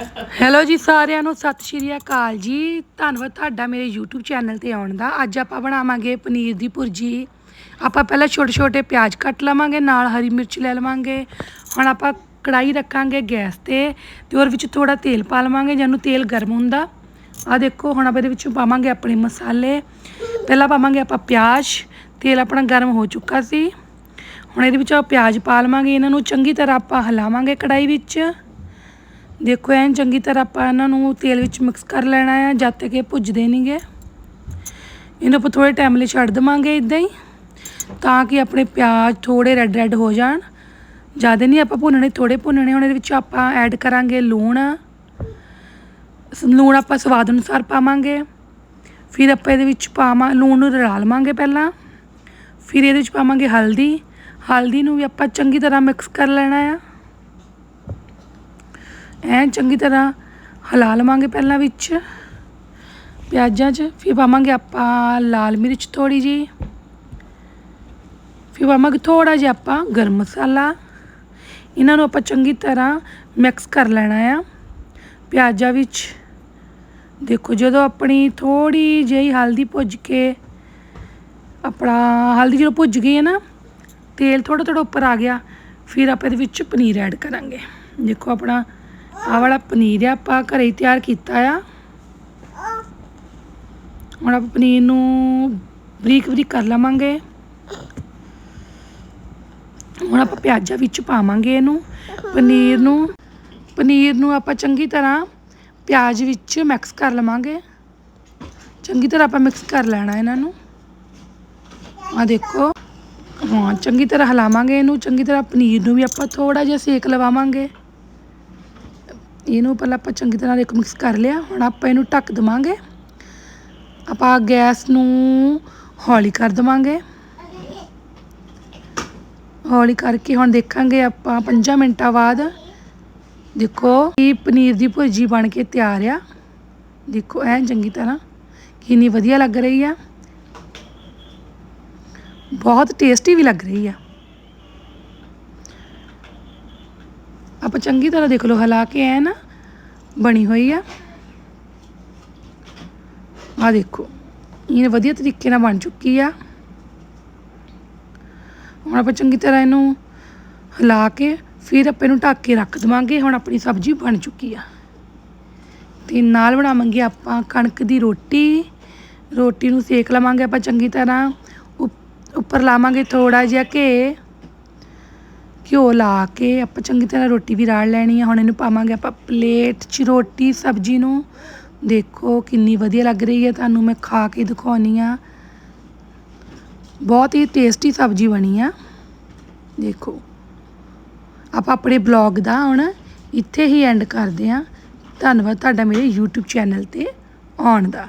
Hello ਜੀ ਸਾਰਿਆਂ ਨੂੰ, ਸਤਿ ਸ਼੍ਰੀ ਅਕਾਲ ਜੀ। ਧੰਨਵਾਦ ਤੁਹਾਡਾ ਮੇਰੇ YouTube ਚੈਨਲ ਤੇ ਆਉਣ ਦਾ। ਅੱਜ ਆਪਾਂ ਬਣਾਵਾਂਗੇ ਪਨੀਰ ਦੀ ਭੁਰਜੀ। ਆਪਾਂ ਪਹਿਲਾਂ ਛੋਟੇ ਛੋਟੇ ਪਿਆਜ਼ ਕੱਟ ਲਵਾਂਗੇ, ਨਾਲ ਹਰੀ ਮਿਰਚ ਲੈ ਲਵਾਂਗੇ। ਹੁਣ ਆਪਾਂ ਕੜਾਈ ਰੱਖਾਂਗੇ ਗੈਸ ਤੇ ਤੇ ਉਹਦੇ ਵਿੱਚ ਥੋੜਾ ਤੇਲ ਪਾ ਲਵਾਂਗੇ ਜਦੋਂ ਤੇਲ ਗਰਮ ਹੁੰਦਾ। ਆ ਦੇਖੋ, ਹੁਣ ਆਪਾਂ ਇਹਦੇ ਵਿੱਚ ਪਾਵਾਂਗੇ ਆਪਣੇ ਮਸਾਲੇ। ਪਹਿਲਾਂ ਪਾਵਾਂਗੇ ਆਪਾਂ ਪਿਆਜ਼। ਤੇਲ ਆਪਣਾ ਗਰਮ ਹੋ ਚੁੱਕਾ ਸੀ। ਹੁਣ ਇਹਦੇ ਵਿੱਚ ਆਪਾਂ ਪਿਆਜ਼ ਪਾ ਲਵਾਂਗੇ। ਇਹਨਾਂ ਨੂੰ ਚੰਗੀ ਤਰ੍ਹਾਂ ਆਪਾਂ ਹਿਲਾਵਾਂਗੇ ਕੜਾਈ ਵਿੱਚ। ਦੇਖੋ, ਐਨ ਚੰਗੀ ਤਰ੍ਹਾਂ ਆਪਾਂ ਇਹਨਾਂ ਨੂੰ ਤੇਲ ਵਿੱਚ ਮਿਕਸ ਕਰ ਲੈਣਾ ਆ, ਜਦ ਤੱਕ ਇਹ ਭੁੱਜਦੇ ਨਹੀਂਗੇ ਇਹਨੂੰ ਆਪਾਂ ਥੋੜੇ ਟਾਈਮ ਲਈ ਛੱਡ ਦਵਾਂਗੇ ਇਦਾਂ ਹੀ, ਤਾਂ ਕਿ ਆਪਣੇ ਪਿਆਜ਼ ਥੋੜੇ ਰੈੱਡ ਰੈੱਡ ਹੋ ਜਾਣ। ਜ਼ਿਆਦਾ ਨਹੀਂ ਆਪਾਂ ਭੁੰਨਣੇ ਥੋੜੇ ਭੁੰਨਣੇ, ਹੁਣ ਇਹਦੇ ਵਿੱਚ ਆਪਾਂ ਐਡ ਕਰਾਂਗੇ ਲੂਣ। ਲੂਣ ਆਪਾਂ ਸਵਾਦ ਅਨੁਸਾਰ ਪਾਵਾਂਗੇ। ਫਿਰ ਆਪਾਂ ਇਹਦੇ ਵਿੱਚ ਪਾਵਾਂ, ਲੂਣ ਨੂੰ ਰਲਾ ਲਵਾਂਗੇ ਪਹਿਲਾਂ। ਫਿਰ ਇਹਦੇ ਵਿੱਚ ਪਾਵਾਂਗੇ ਹਲਦੀ। ਹਲਦੀ ਨੂੰ ਵੀ ਆਪਾਂ ਚੰਗੀ ਤਰ੍ਹਾਂ ਮਿਕਸ ਕਰ ਲੈਣਾ ਆ। ਐਨ ਚੰਗੀ ਤਰ੍ਹਾਂ ਹਲਾ ਲਵਾਂਗੇ ਪਹਿਲਾਂ ਵਿੱਚ, ਪਿਆਜ਼ਾਂ 'ਚ, ਫਿਰ ਪਾਵਾਂਗੇ ਆਪਾਂ ਲਾਲ ਮਿਰਚ ਥੋੜੀ ਜੀ ਫਿਰ ਪਾਵਾਂਗੇ ਥੋੜਾ ਜਿਹਾ ਆਪਾਂ ਗਰਮ ਮਸਾਲਾ। ਇਹਨਾਂ ਨੂੰ ਆਪਾਂ ਚੰਗੀ ਤਰ੍ਹਾਂ ਮਿਕਸ ਕਰ ਲੈਣਾ ਆ। ਪਿਆਜ਼ਾਂ ਵਿੱਚ ਦੇਖੋ ਜਦੋਂ ਆਪਣੀ ਥੋੜੀ ਜਿਹੀ ਹਲਦੀ ਭੁੱਜ ਕੇ ਆਪਣਾ ਹਲਦੀ ਜਦੋਂ ਭੁੱਜ ਗਈ ਹੈ ਨਾ, ਤੇਲ ਥੋੜਾ ਥੋੜਾ ਉੱਪਰ ਆ ਗਿਆ, ਫਿਰ ਆਪਾਂ ਇਹਦੇ ਵਿੱਚ ਪਨੀਰ ਐਡ ਕਰਾਂਗੇ। ਦੇਖੋ ਆਪਣਾ ਆਹ ਵਾਲਾ ਪਨੀਰ ਆ, ਆਪਾਂ ਘਰੇ ਹੀ ਤਿਆਰ ਕੀਤਾ ਆ। ਹੁਣ ਆਪਾਂ ਪਨੀਰ ਨੂੰ ਬਰੀਕ ਬਰੀਕ ਕਰ ਲਵਾਂਗੇ। ਹੁਣ ਆਪਾਂ ਪਿਆਜ਼ਾਂ ਵਿੱਚ ਪਾਵਾਂਗੇ ਇਹਨੂੰ। ਪਨੀਰ ਨੂੰ ਪਨੀਰ ਨੂੰ ਆਪਾਂ ਚੰਗੀ ਤਰ੍ਹਾਂ ਪਿਆਜ਼ ਵਿੱਚ ਮਿਕਸ ਕਰ ਲਵਾਂਗੇ। ਚੰਗੀ ਤਰ੍ਹਾਂ ਆਪਾਂ ਮਿਕਸ ਕਰ ਲੈਣਾ ਇਹਨਾਂ ਨੂੰ। ਆ ਦੇਖੋ, ਹਾਂ, ਚੰਗੀ ਤਰ੍ਹਾਂ ਹਿਲਾਵਾਂਗੇ ਇਹਨੂੰ। ਚੰਗੀ ਤਰ੍ਹਾਂ ਪਨੀਰ ਨੂੰ ਵੀ ਆਪਾਂ ਥੋੜਾ ਜਿਹਾ ਸੇਕ ਲਵਾਵਾਂਗੇ। ਇਹਨੂੰ ਪਹਿਲਾਂ ਆਪਾਂ ਚੰਗੀ ਤਰ੍ਹਾਂ ਦੇਖੋ ਮਿਕਸ ਕਰ ਲਿਆ। ਹੁਣ ਆਪਾਂ ਇਹਨੂੰ ਢੱਕ ਦਵਾਂਗੇ। ਆਪਾਂ ਗੈਸ ਨੂੰ ਹੌਲੀ ਕਰ ਦਵਾਂਗੇ। ਹੌਲੀ ਕਰਕੇ ਹੁਣ ਦੇਖਾਂਗੇ ਆਪਾਂ 5 ਮਿੰਟਾਂ ਬਾਅਦ। ਦੇਖੋ ਇਹ ਪਨੀਰ ਦੀ ਭੁਰਜੀ ਬਣ ਕੇ ਤਿਆਰ ਆ। ਦੇਖੋ ਐਨ ਚੰਗੀ ਤਰ੍ਹਾਂ ਕਿੰਨੀ ਵਧੀਆ ਲੱਗ ਰਹੀ ਆ। ਬਹੁਤ ਟੇਸਟੀ ਵੀ ਲੱਗ ਰਹੀ ਆ। ਆਪਾਂ ਚੰਗੀ ਤਰ੍ਹਾਂ ਦੇਖ ਲਓ, ਹਿਲਾ ਕੇ ਐ ਨਾ ਬਣੀ ਹੋਈ ਆ। ਆ ਦੇਖੋ, ਇਹ ਵਧੀਆ ਤਰੀਕੇ ਨਾਲ ਬਣ ਚੁੱਕੀ ਆ। ਹੁਣ ਆਪਾਂ ਚੰਗੀ ਤਰ੍ਹਾਂ ਇਹਨੂੰ ਹਿਲਾ ਕੇ ਫਿਰ ਆਪਾਂ ਇਹਨੂੰ ਢੱਕ ਕੇ ਰੱਖ ਦੇਵਾਂਗੇ, ਹੁਣ ਆਪਣੀ ਸਬਜ਼ੀ ਬਣ ਚੁੱਕੀ ਆ। ਤੇ ਨਾਲ ਬਣਾਵਾਂਗੇ ਆਪਾਂ ਕਣਕ ਦੀ ਰੋਟੀ। ਰੋਟੀ ਨੂੰ ਸੇਕ ਲਵਾਂਗੇ ਆਪਾਂ ਚੰਗੀ ਤਰ੍ਹਾਂ ਉੱਪਰ ਲਾਵਾਂਗੇ ਥੋੜਾ ਜਿਹਾ ਘੇ। ਘਿਓ ਲਾ ਕੇ ਆਪਾਂ ਚੰਗੀ ਤਰ੍ਹਾਂ ਰੋਟੀ ਵੀ ਰਾੜ ਲੈਣੀ ਆ। ਹੁਣ ਇਹਨੂੰ ਪਾਵਾਂਗੇ ਆਪਾਂ ਪਲੇਟ 'ਚ ਰੋਟੀ, ਸਬਜ਼ੀ ਨੂੰ। ਦੇਖੋ ਕਿੰਨੀ ਵਧੀਆ ਲੱਗ ਰਹੀ ਹੈ ਤੁਹਾਨੂੰ ਮੈਂ ਖਾ ਕੇ ਦਿਖਾਉਣੀ ਆ। ਬਹੁਤ ਹੀ ਟੇਸਟੀ ਸਬਜ਼ੀ ਬਣੀ ਆ। ਦੇਖੋ। ਆਪਾਂ ਆਪਣੇ ਬਲੌਗ ਦਾ ਹੁਣ ਇੱਥੇ ਹੀ ਐਂਡ ਕਰਦੇ ਹਾਂ ਧੰਨਵਾਦ ਤੁਹਾਡਾ ਮੇਰੇ YouTube ਚੈਨਲ ਤੇ ਆਉਣ ਦਾ।